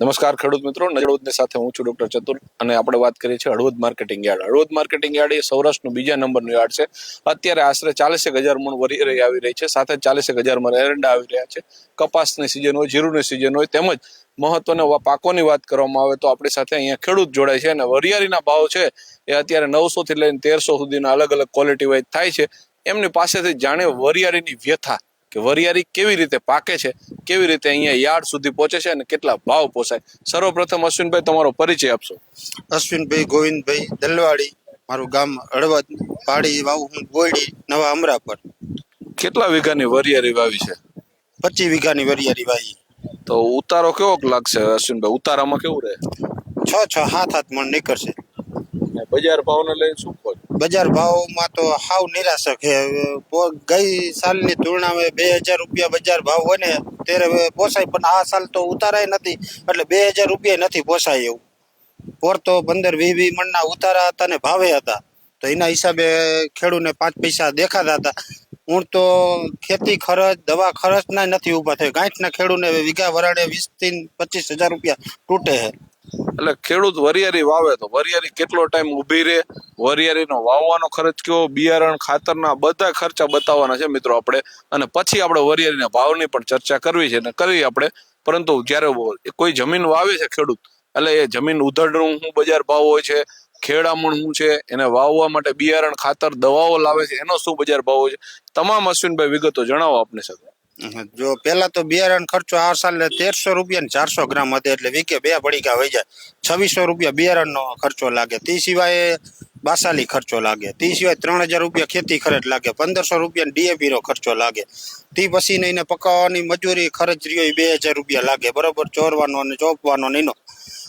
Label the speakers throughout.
Speaker 1: નમસ્કાર ખેડૂત મિત્રો. ખેડૂતની સાથે હું છું ડોક્ટર ચતુર અને આપણે વાત કરીએ છીએ Halvad marketing yard. Halvad marketing yard એ સૌરાષ્ટ્રનું બીજા નંબરનું યાર્ડ છે. અત્યારે આશરે ચાલીસેક હજાર મણ વરિયરી આવી રહી છે. સાથે ચાલીસેક હજાર મણ એરંડા આવી રહ્યા છે. કપાસની સિઝન હોય, જીરુની સિઝન હોય, તેમજ મહત્વના પાકોની વાત કરવામાં આવે તો આપણી સાથે અહીંયા ખેડૂત જોડાય છે અને વરિયાળીના ભાવ છે એ અત્યારે નવસો થી લઈને તેરસો સુધીના અલગ અલગ ક્વોલિટી વાઇઝ થાય છે. એમની પાસેથી જાણે વરિયાળીની વ્યથા. કે વરિયાળી કેવી રીતે પાકે છે કેવી રીતે અહીંયા યાર્ડ સુધી પહોંચે છે અને કેટલા ભાવ પોસાય. સર્વપ્રથમ અશ્વિનભાઈ તમારો પરિચય આપશો.
Speaker 2: અશ્વિનભાઈ ગોવિંદભાઈ દલવાડી મારું ગામ હળવદ પાડી વાવ હું ગોયડી નવા અમરાપર.
Speaker 1: કેટલા વીઘાની વરિયાળી વાવી છે?
Speaker 2: પચીસ વીઘાની વરિયાળી વાવી.
Speaker 1: તો ઉતારો કેવો લાગશે અશ્વિનભાઈ? ઉતારામાં કેવું રહે?
Speaker 2: છ છ હાથ હાથ મણ નીકળશે.
Speaker 1: બજાર ભાવને લઈને શું કહો?
Speaker 2: બજાર ભાવમાં તો હાવ નિરાશક છે. ગઈ સાલની તુલનામાં બે હજાર રૂપિયા બજાર ભાવ હોય ને, ત્યારે પોસાય, પણ આ સાલ તો ઉતારાય નથી. એટલે બે હજાર રૂપિયા નથી પોસાય એવું. પોર તો પંદર વીસ વીસ મણના ઉતારા હતા ને ભાવે હતા. તો એના હિસાબે ખેડૂને પાંચ પૈસા દેખાતા હતા. હું તો ખેતી ખર્ચ, દવા ખર્ચ ના નથી ઊભા થયો. ગાંઠના ખેડૂને વીઘા વરાડે વીસથી પચીસ હજાર રૂપિયા તૂટે છે.
Speaker 1: એટલે ખેડૂત વરિયાળી વાવે તો વરિયાળી કેટલો ટાઈમ ઊભી રહે? વરિયારીનો વાવવાનો ખર્ચ કયો? બિયારણ, ખાતરના બધા ખર્ચા બતાવવાના છે મિત્રો આપણે. અને પછી આપણે વરિયારીના ભાવની પણ ચર્ચા કરવી છે ને કરી આપણે. પરંતુ જ્યારે કોઈ જમીન વાવે છે ખેડૂત, એટલે એ જમીન ઉધડનું શું બજાર ભાવ હોય છે? ખેડામણ શું છે? એને વાવવા માટે બિયારણ, ખાતર, દવાઓ લાવે છે. એનો શું બજાર ભાવ હોય છે? તમામ અશ્વિનભાઈ વિગતો જણાવો આપને સાથે.
Speaker 2: જો પેલા તો બિયારણ ખર્ચો આ સાલે તેરસો રૂપિયા ને ચારસો ગ્રામ હતો એટલે વીકે બે પડીકા વહી જાય. છવ્વીસો રૂપિયા બિયારણનો ખર્ચો લાગે. તે સિવાય બાસાલી ખર્ચો લાગે. તે સિવાય ત્રણ હજાર રૂપિયા ખેતી ખર્ચ લાગે. પંદરસો રૂપિયા ડીએપી નો ખર્ચો લાગે. તે પછી નહીં પકાવવાની મજૂરી ખર્ચ રહ્યો એ બે હજાર રૂપિયા લાગે. બરોબર ચોરવાનો અને ચોપવાનો ને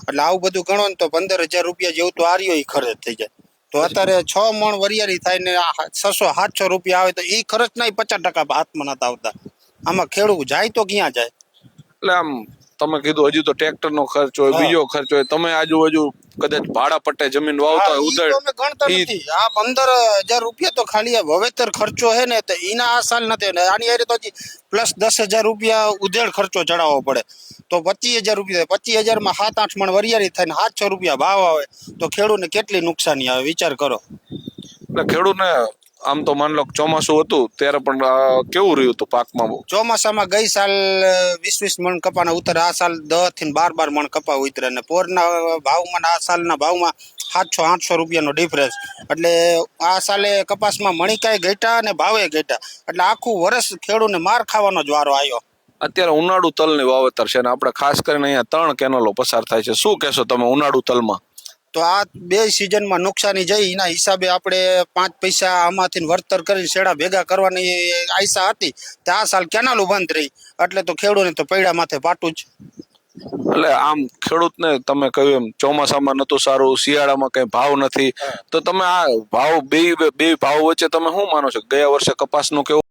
Speaker 2: એટલે આવું બધું ગણો ને તો પંદર હજાર રૂપિયા જેવું તો આ રહ્યો એ ખર્ચ થઈ જાય. તો અત્યારે છ મણ વરિયાળી થાય ને છસો સાતસો રૂપિયા આવે તો એ ખર્ચ ના પચાસ ટકા હાથમાં નતા આવતા. આમાં ખેડૂત જાય તો ક્યાં જાય?
Speaker 1: એટલે આમ તમે કીધું હજુ તો ટ્રેક્ટર નો ખર્ચ હોય. બીજો ખર્ચ હોય. તમે આજુબાજુ કદાચ ભાડા પટ્ટે જમીન વાવતા ઉધડ
Speaker 2: આ પંદર હજાર રૂપિયા તો ખાલી વાવેતર ખર્ચો હે ને તો એના આ સાલ નથી. ને આની હારે તો પ્લસ દસ હજાર રૂપિયા ઉધેડ ખર્ચો ચડાવવો પડે. તો પચીસ હજાર રૂપિયા પચીસ હજારમાં સાત આઠ મણ વરિયાળી થાય ને સાતસો રૂપિયા ભાવ આવે તો ખેડૂતને કેટલી નુકસાની આવે? વિચાર કરો.
Speaker 1: એટલે ખેડૂતને આમ તો માન લો ચોમાસું હતું ત્યારે પણ કેવું રહ્યું હતું પાકમાં બહુ?
Speaker 2: ચોમાસામાં ગઈ સાલ વીસ વીસ મણ કપાના ઉતરે આ સાલ દસથી બાર બાર મણ કપા ઉતરે ને પોરના ભાવમાં આ સાલના ભાવમાં સાતસો આઠસો રૂપિયાનો ડિફરન્સ એટલે આ સાલે કપાસમાં મણિકાય ઘટ્યા અને ભાવે ઘટ્યા. એટલે આખું વર્ષ ખેડૂને માર ખાવાનો જ વારો આવ્યો.
Speaker 1: અત્યારે ઉનાળુ તલની વાવેતર છે અને આપણે ખાસ કરીને અહીંયા ત્રણ કેનલો પસાર થાય છે. શું કહેશો તમે ઉનાળુ તલમાં?
Speaker 2: તો આ બે સિઝનમાં નુકસાની જઈ, એના હિસાબે આપણે પાંચ પૈસા આમાંથી વળતર કરીને શેડા ભેગા કરવાની આશા હતી. તે આ સાલ કેનાલ બંધ રહી. એટલે તો ખેડૂતને તો પૈડા માથે પાટું જ.
Speaker 1: એટલે આમ ખેડૂતને તમે કહ્યું એમ, ચોમાસામાં નતું સારું, શિયાળામાં કઈ ભાવ નથી. તો તમે આ ભાવ, બે બે ભાવ વચ્ચે તમે શું માનો છો? ગયા વર્ષે કપાસનું કેવું